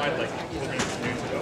applied like 14 years ago.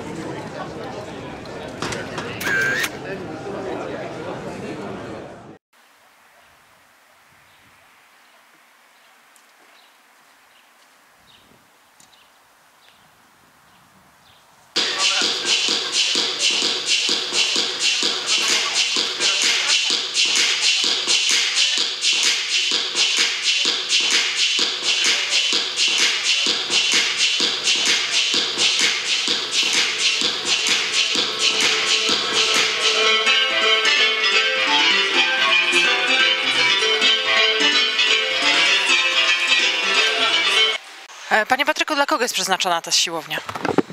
Panie Patryku, dla kogo jest przeznaczona ta siłownia?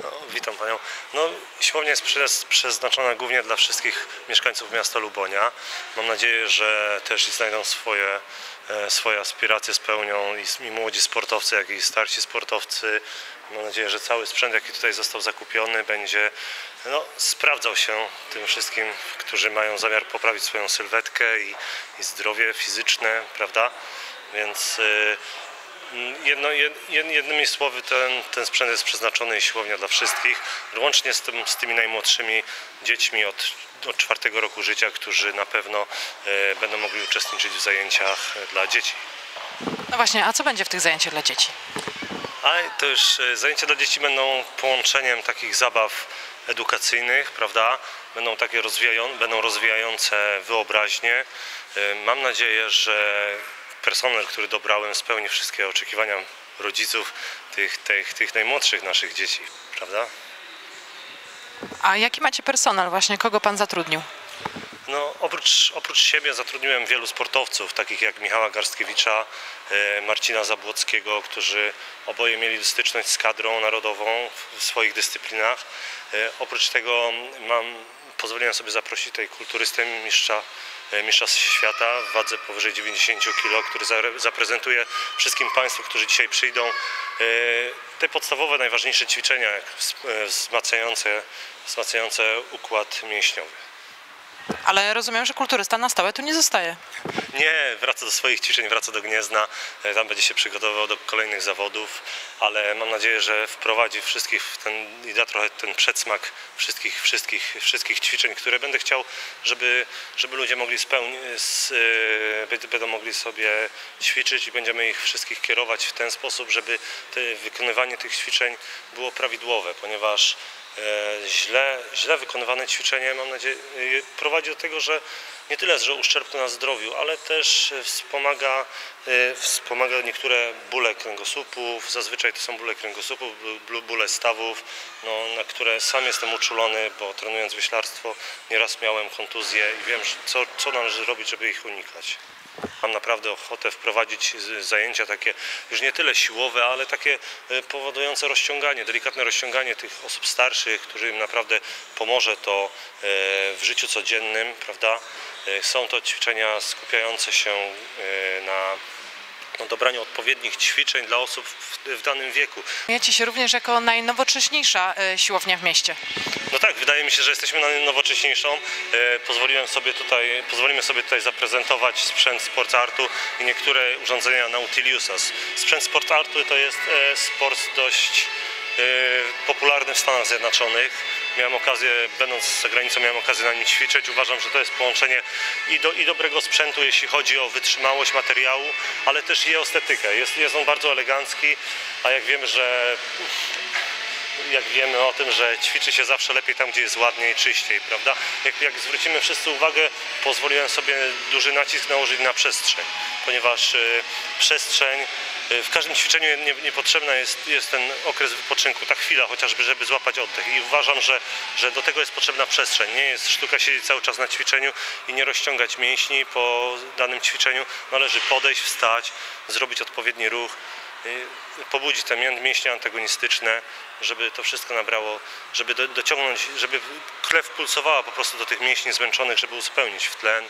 No, witam Panią. No, siłownia jest przez, przeznaczona głównie dla wszystkich mieszkańców miasta Lubonia. Mam nadzieję, że też znajdą swoje, e, swoje aspiracje, spełnią i młodzi sportowcy, jak i starsi sportowcy. Mam nadzieję, że cały sprzęt, jaki tutaj został zakupiony, będzie no, sprawdzał się tym wszystkim, którzy mają zamiar poprawić swoją sylwetkę i, i zdrowie fizyczne, prawda? Więc y, Jedno, jed, jed- jednymi słowy, ten, ten sprzęt jest przeznaczony i siłownia dla wszystkich, łącznie z, tym, z tymi najmłodszymi dziećmi od, od czwartego roku życia, którzy na pewno e, będą mogli uczestniczyć w zajęciach e, dla dzieci. No właśnie, a co będzie w tych zajęciach dla dzieci? A to już e, zajęcia dla dzieci będą połączeniem takich zabaw edukacyjnych, prawda? Będą takie rozwijają, będą rozwijające wyobraźnię. E, Mam nadzieję, że personel, który dobrałem, spełni wszystkie oczekiwania rodziców tych, tych, tych najmłodszych naszych dzieci, prawda? A jaki macie personel właśnie? Kogo pan zatrudnił? No, oprócz, oprócz siebie zatrudniłem wielu sportowców, takich jak Michała Garstkiewicza, e, Marcina Zabłockiego, którzy oboje mieli styczność z kadrą narodową w swoich dyscyplinach. E, Oprócz tego mam, pozwoliłem sobie zaprosić tutaj kulturystę mistrza, e, mistrza świata w wadze powyżej 90 kg, który zaprezentuje wszystkim Państwu, którzy dzisiaj przyjdą, e, te podstawowe, najważniejsze ćwiczenia e, wzmacniające, wzmacniające układ mięśniowy. Ale rozumiem, że kulturysta na stałe tu nie zostaje. Nie, wraca do swoich ćwiczeń, wraca do Gniezna, e, tam będzie się przygotowywał do kolejnych zawodów, ale mam nadzieję, że wprowadzi wszystkich w ten, i da trochę ten przedsmak wszystkich, wszystkich, wszystkich ćwiczeń, które będę chciał, żeby, żeby ludzie mogli spełnić, będą mogli sobie ćwiczyć i będziemy ich wszystkich kierować w ten sposób, żeby te, wykonywanie tych ćwiczeń było prawidłowe, ponieważ e, źle, źle wykonywane ćwiczenie, mam nadzieję, e, prowadzi do tego, że nie tyle, że uszczerbku na zdrowiu, ale też e, wspomaga, e, wspomaga niektóre bóle kręgosłupów. Zazwyczaj to są bóle kręgosłupów, ból- bóle stawów, no, na które sam jestem uczulony, bo trenując wyślarstwo nieraz miałem kontuzje i wiem, co, co należy robić, żeby ich unikać. Mam naprawdę ochotę wprowadzić zajęcia takie już nie tyle siłowe, ale takie e, powodujące rozciąganie, delikatne rozciąganie tych osób starszych, którym naprawdę pomoże to w życiu codziennym, prawda? E, Są to ćwiczenia skupiające się e, na no, dobraniu odpowiednich ćwiczeń dla osób w, w danym wieku. Miecie się również jako najnowocześniejsza e, siłownia w mieście. No tak, wydaje mi się, że jesteśmy najnowocześniejszą. Pozwoliłem sobie tutaj, pozwolimy sobie tutaj zaprezentować sprzęt Sport Artu i niektóre urządzenia Nautiliusa. Sprzęt Sport Artu to jest sport dość popularny w Stanach Zjednoczonych. Miałem okazję, będąc za granicą, miałem okazję na nim ćwiczyć. Uważam, że to jest połączenie i, do, i dobrego sprzętu, jeśli chodzi o wytrzymałość materiału, ale też i estetykę. Jest, jest on bardzo elegancki, a jak wiemy, że jak wiemy o tym, że ćwiczy się zawsze lepiej tam, gdzie jest ładniej, czyściej, prawda? Jak, jak zwrócimy wszyscy uwagę, pozwoliłem sobie duży nacisk nałożyć na przestrzeń, ponieważ y, przestrzeń, w każdym ćwiczeniu nie, niepotrzebna jest, jest ten okres wypoczynku, ta chwila chociażby, żeby złapać oddech i uważam, że, że do tego jest potrzebna przestrzeń. Nie jest sztuka siedzieć cały czas na ćwiczeniu i nie rozciągać mięśni po danym ćwiczeniu. Należy podejść, wstać, zrobić odpowiedni ruch, y, pobudzić te mię- mięśnie antagonistyczne, żeby to wszystko nabrało, żeby do, dociągnąć, żeby krew pulsowała po prostu do tych mięśni zmęczonych, żeby uzupełnić w tlen.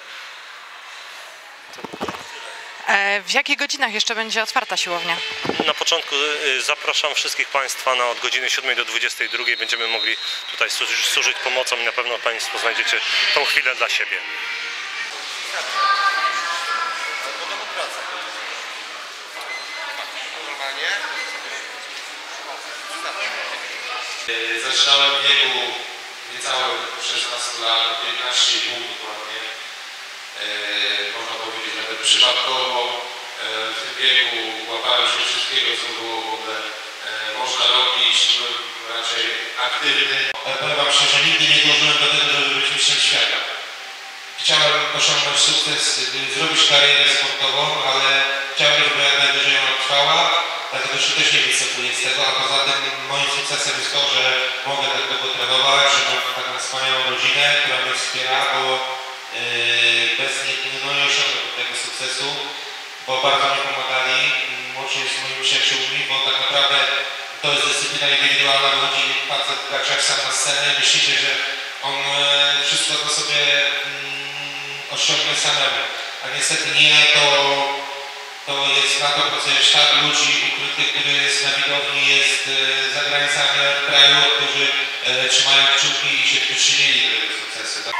E, W jakich godzinach jeszcze będzie otwarta siłownia? Na początku y, zapraszam wszystkich Państwa na od godziny 7 do 22. Będziemy mogli tutaj służyć, pomocą i na pewno Państwo znajdziecie tą chwilę dla siebie. Zaczynałem w wieku niecałych 16 lat, 15,5 dokładnie. E, Można powiedzieć nawet przypadkowo. E, W tym wieku łapałem się wszystkiego, co było w ogóle e, można robić. Byłem raczej aktywny. Ale powiem Wam szczerze, nigdy nie dążyłem do tego, żeby być mistrzem świata. Chciałem osiągnąć sukces, y, zrobić karierę sportową, ale chciałem, żeby jak najdłużej ona trwała, dlatego że też nie wycofuję z tego, a poza tym moim sukcesem jest to, że mogę tak długo trenować, że mam taką wspaniałą rodzinę, która mnie wspiera, bo bo bardzo mi pomagali, łącznie z moimi przyjaciółmi, bo tak naprawdę to jest dyscyplina indywidualna, wychodzi facet gracz jak sam na scenę, myślicie, że on e, wszystko to sobie mm, osiągnie samemu, a niestety nie, to, to jest na to pracuje sztab ludzi ukrytych, który jest na widowni, jest e, za granicami kraju, którzy e, trzymają kciuki i się przyczynili do tego sukcesu. Tak?